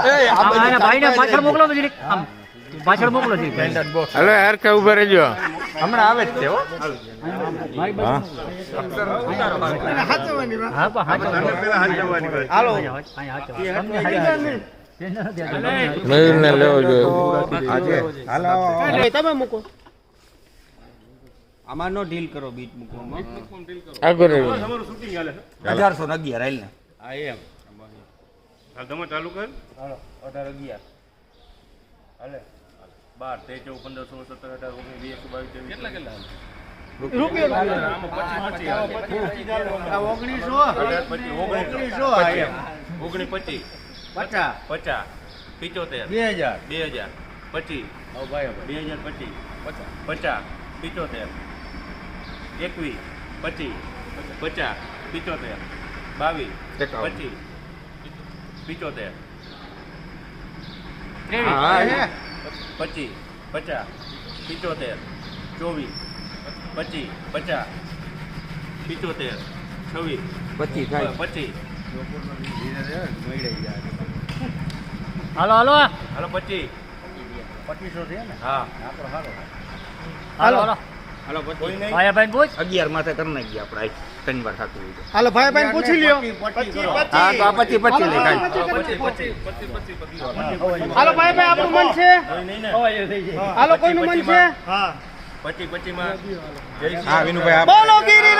આના ભાઈને પાછળ મોકલો તો જરીક. આમ પાછળ મોકલો જરીક હલો હરખે ઊભા રહેજો. હમણાં આવે જ છે હો. તમે મૂકો. આમાં નો ડીલ કરો બીટ મૂકવામાં. આગળ રહેજો અઢારસો અગિયાર હાલ એમ. હાલ તમે ચાલુ કર. અઢાર અગિયાર. હાલે. બાર તેર ચૌદ પંદર સોળ સત્તર અઢાર ઓગણીસ વીસ એકસો બાવીસ ચોવીસ. કેટલા કેટલા ઓગણીસો અઢાર પચીસ ઓગણીસો ઓગણીસ પચીસ. પચાસ. પચાસ. પિચોતેર. બે હજાર. બે હજાર. પચીસ. બે હજાર પચીસ. પચાસ. પિચોતેર. એકવીસ. પચીસ. પચાસ. પિચોતેર. બાવીસ. પચીસ. પિચોતેર પચીસ. પચાસ પિચોતેર ચોવીસ. પચીસ. પચાસ પિચોતેર છવ્વીસ. પચીસ થાય. પચીસ હાલો હાલો. હાલો પચીસ પચીસો છે ને? હા. હાલો. હાલો હાલો. કોઈ નહીં ભાઈ ભાઈ પૂછ અગિયાર માથે કરી ગયા આપણે ત્રણ વાર થતું હોય હાલો ભાઈ ભાઈ પૂછી લ્યો હા તો આ પચીસ પચીસ લઈ કાઢ પચીસ પચીસ પચીસ પચીસ પચીસ હાલો ભાઈ ભાઈ આપણું મન છે હાલો કોઈનું મન છે હા 25 25 માં જય શ્રી હા વિનુભાઈ બોલો ગિરિરાજ